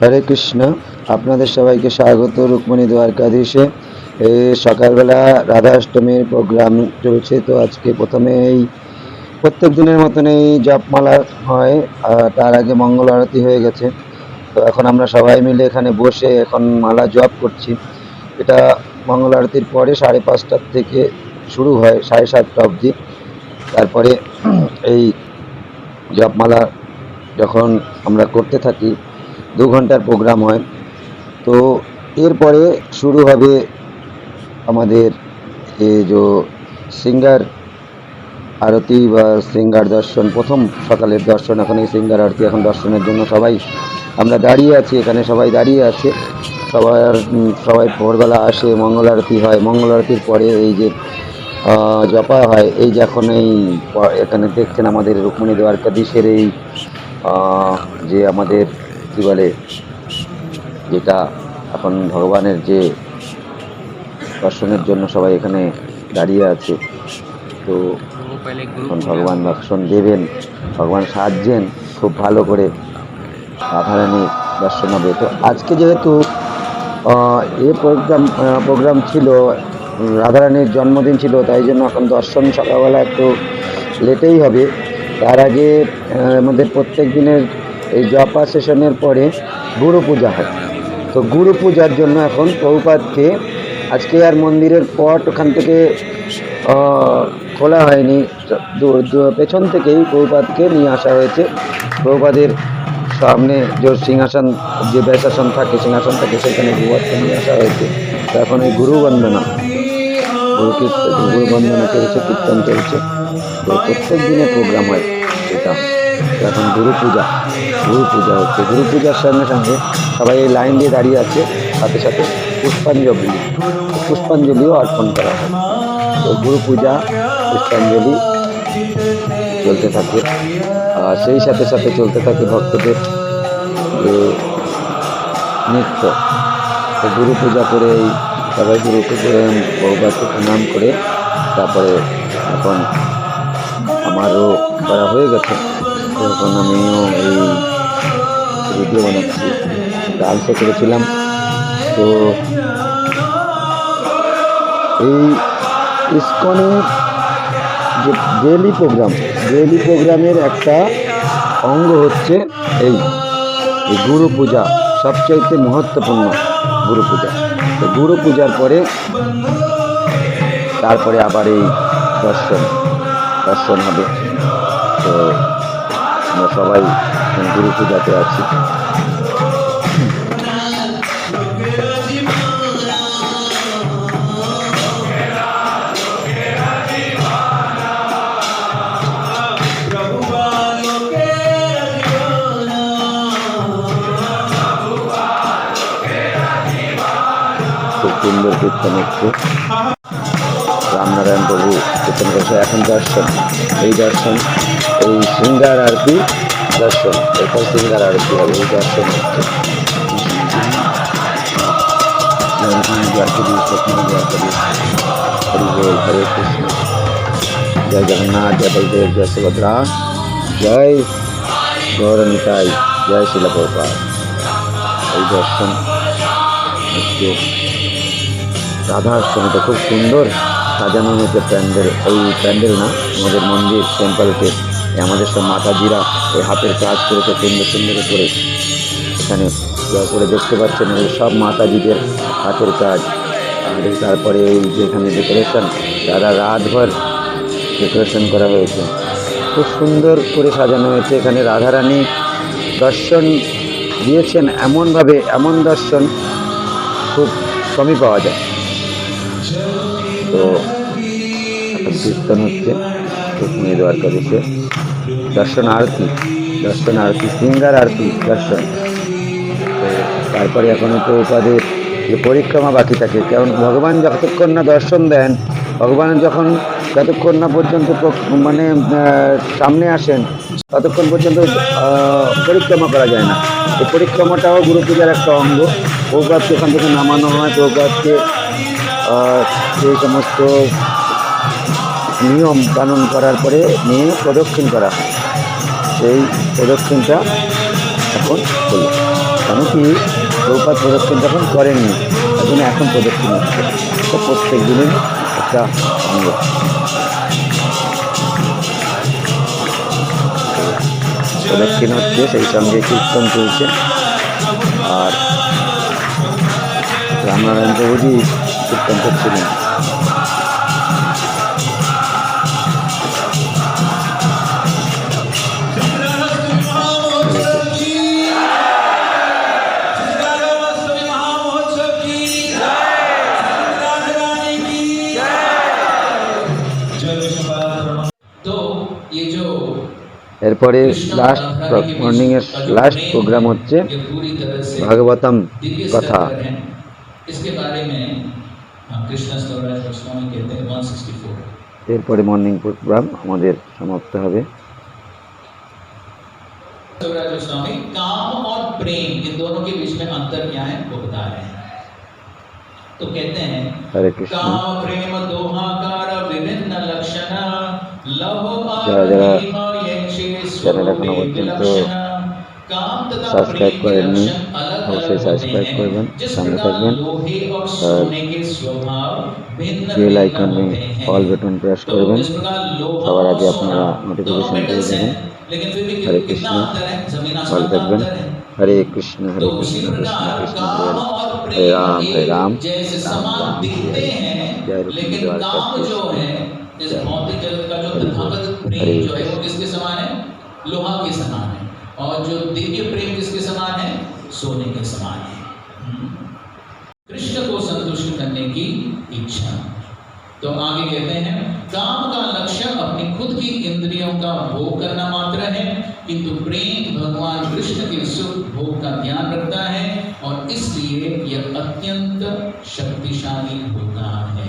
হরে কৃষ্ণ। আপনাদের সবাইকে স্বাগত, রুক্মণী দ্বারকাধীশে। সকালবেলা রাধাষ্টমীর প্রোগ্রাম চলছে, তো আজকে প্রথমে এই প্রত্যেক দিনের মতন এই জপমালা হয় তার আগে মঙ্গল আরতি হয়ে গেছে। তো এখন আমরা সবাই মিলে এখানে বসে এখন মালা জপ করছি। এটা মঙ্গল আরতির পরে সাড়ে পাঁচটার থেকে শুরু হয়, সাড়ে সাতটা অবধি। তারপরে এই জপমালা যখন আমরা করতে থাকি দু ঘণ্টার প্রোগ্রাম হয়। তো এরপরে শুরু হবে আমাদের এ যে সিঙ্গার আরতি বা সিঙ্গার দর্শন, প্রথম সকালের দর্শন, এখন এই সিঙ্গার আরতি, এখন দর্শনের জন্য সবাই আমরা দাঁড়িয়ে আছি, এখানে সবাই দাঁড়িয়ে আছে। সবার সবাই ভোরবেলা আসে, মঙ্গল আরতি হয়। মঙ্গল আরতির পরে এই যে জপা হয়, এই যে এখন এই এখানে দেখছেন আমাদের রুক্মণী দ্বারকাধীশের এই যে আমাদের কী বলে, যেটা এখন ভগবানের যে দর্শনের জন্য সবাই এখানে দাঁড়িয়ে আছে। তো এখন ভগবান দর্শন দেবেন, ভগবান সাহায্যেন খুব ভালো করে রাধারানীর দর্শন হবে। তো আজকে যেহেতু এ প্রোগ্রাম প্রোগ্রাম ছিল, রাধারানীর জন্মদিন ছিল, তাই জন্য এখন দর্শন সকালবেলা একটু লেটেই হবে। তার আগে আমাদের প্রত্যেক দিনের এই জপা সেশনের পরে গুরু পূজা হয়। তো গুরু পূজার জন্য এখন প্রভুপাতকে আজকে আর মন্দিরের পট ওখান থেকে খোলা হয়নি। পেছন থেকেই প্রভুপাতকে নিয়ে আসা হয়েছে। প্রভুপাদের সামনে যে সিংহাসন, যে ব্যাসাসন থাকে, সিংহাসন থাকে, সেখানে প্রভুপাতকে নিয়ে আসা হয়েছে। তো এখন এই গুরু বন্দনা, গুরু কীর্তন গুরু বন্দনা চলছে কীর্তন চলছে প্রত্যেক দিনে প্রোগ্রাম হয় তো এখন গুরু পূজা গুরু পূজা হচ্ছে। গুরু পূজার সঙ্গে সঙ্গে সবাই এই লাইন দিয়ে দাঁড়িয়ে আছে, সাথে সাথে পুষ্পাঞ্জলি, পুষ্পাঞ্জলিও অর্পণ করা হয়। তো গুরু পূজা, পুষ্পাঞ্জলি চলতে থাকে। আর সেই সাথে সাথে চলতে থাকে ভক্তদের যে নৃত্য। তো গুরু পূজা করে এই সবাই গুরু করে, বহুবারকে প্রণাম করে, তারপরে এখন আমারও করা হয়ে গেছে। এখন আমিও এই ভিডিও বানাচ্ছি ডান্সও করেছিলাম তো এই ইস্কনের যে ডেলি প্রোগ্রাম ডেলি প্রোগ্রামের একটা অঙ্গ হচ্ছে এই গুরু পূজা সবচাইতে মহত্বপূর্ণ গুরু পূজা তো গুরু পূজার পরে তারপরে আবার এই দর্শন দর্শন হবে। তো আমরা সবাই গুরু পূজাতে আছি। খুব সুন্দর কীর্তন হচ্ছে। রামনারায়ণ প্রভু কীর্তন করছে। এখন দর্শন, এই দর্শন এই সিঙ্গার আরতি দর্শন এরপর সিঙ্গার আরতি হবে, এই দর্শন হচ্ছে। দ্বারকাধীশ লক্ষ্মী দ্বারকাধীশ হরি বল হরে কৃষ্ণ জয় জগন্নাথ, জয় বলদেব, জয় সুভদ্রা, জয় গৌরনিতাই জয় শিলা প্রভুপাদ। এই দর্শন হচ্ছে রাধাষ্টমীটা খুব সুন্দর সাজানো হয়েছে প্যান্ডেল। এই প্যান্ডেল না, আমাদের মন্দির টেম্পলকে এই আমাদের সব মাতাজিরা এই হাতের কাজ করেছে, সুন্দর সুন্দর করে। এখানে করে দেখতে পাচ্ছেন এই সব মাতাজিদের হাতের কাজ। তারপরে এই যে এখানে ডেকোরেশন সারা রাতভর ডেকোরেশন করা হয়েছে। খুব সুন্দর করে সাজানো হয়েছে এখানে রাধারানী দর্শন দিয়েছেন, এমনভাবে, এমন দর্শন খুব কমই পাওয়া যায়। তো কীর্তন হচ্ছে। রুক্মিণী দ্বারকাধীশে দর্শন আরতি দর্শন আরতি সিঙ্গার আরতি দর্শন। তারপরে এখন তো উপাদের যে পরিক্রমা বাকি থাকে। কারণ ভগবান যতক্ষণ না দর্শন দেন, ভগবান যখন যতক্ষণ না পর্যন্ত মানে সামনে আসেন, ততক্ষণ পর্যন্ত পরিক্রমা করা যায় না। এই পরিক্রমাটাও গুরু পূজার একটা অঙ্গ। প্রভুপাতকে ওখান থেকে নামানো হয়। প্রভুপাতকে সেই সমস্ত নিয়ম কানুন করার পরে নিয়ে প্রদক্ষিণ করা হয়। সেই প্রদক্ষিণটা এখন হলো। কেন কি প্রপাত প্রদক্ষিণ যখন করেননি জন্য এখন প্রদক্ষিণ হচ্ছে। তো প্রত্যেক দিনের একটা অঙ্গ। প্রদক্ষিণ হচ্ছে, সেই সঙ্গে কীর্তন চলছে। আর রামনারায়ণ প্রভুজি কীর্তন করছিলেন। এরপরে লাস্ট মর্নিংয়ের লাস্ট প্রোগ্রাম হচ্ছে ये पूरी तरह से ভাগবতম दिव्य কথা सत्य है इसके बारे में हाँ, कृष्ण स्तोराज गोस्वामी कहते हैं 164 এরপরে মর্নিং প্রোগ্রাম আমাদের সমাপ্ত হবে स्तोराज गोस्वामी काम और प्रेम इन दोनों के बीच में अंतर क्या है वो बता रहे हैं तो कहते हैं হরে কৃষ্ণ काम प्रेम दोहाकार विभिन्न लक्षण लव যারা যারা महिमा यक्षे চ্যানেল এখনো स्वरूपे পর্যন্ত विलक्षण। काम तथा সাবস্ক্রাইব प्रेम के করেননি लक्षण अलग অবশ্যই अलग সাবস্ক্রাইব होते করবেন हैं जिस সঙ্গে प्रकार থাকবেন लोहे और और सोने के स्वभाव भिन्न বেল भिन्न আইকনে होते हैं। অল বাটন প্রেস तो করবেন जिस प्रकार लोहा সবার और আগে सोना আপনারা दोनों নোটিফিকেশন পেয়ে metals যাবেন हैं, लेकिन फिर भी हरे कितना कृष्ण, अंतर है जमीन ভালো आसमान का থাকবেন अंतर है হরে কৃষ্ণ হরে तो उसी কৃষ্ণ কৃষ্ণ प्रकार কৃষ্ণ काम হরে और हरे प्रेम राम हरे एक राम जैसे राम समान राम दिखते जय हैं जय रूप लेकिन द्वार काम कृष्ण जो है इस जय। भौतिक जगत का जो हरे लोहा के समान है। और जो दिव्य प्रेम किसके समान है? सोने के समान है। हम्म। कृष्ण को संतुष्ट करने की इच्छा। तो आगे कहते हैं, काम का लक्ष्य अपनी खुद की इंद्रियों का भोग करना मात्र है, किंतु प्रेम भगवान कृष्ण के सुख भोग का ध्यान रखता है, और इसलिए यह अत्यंत शक्तिशाली होता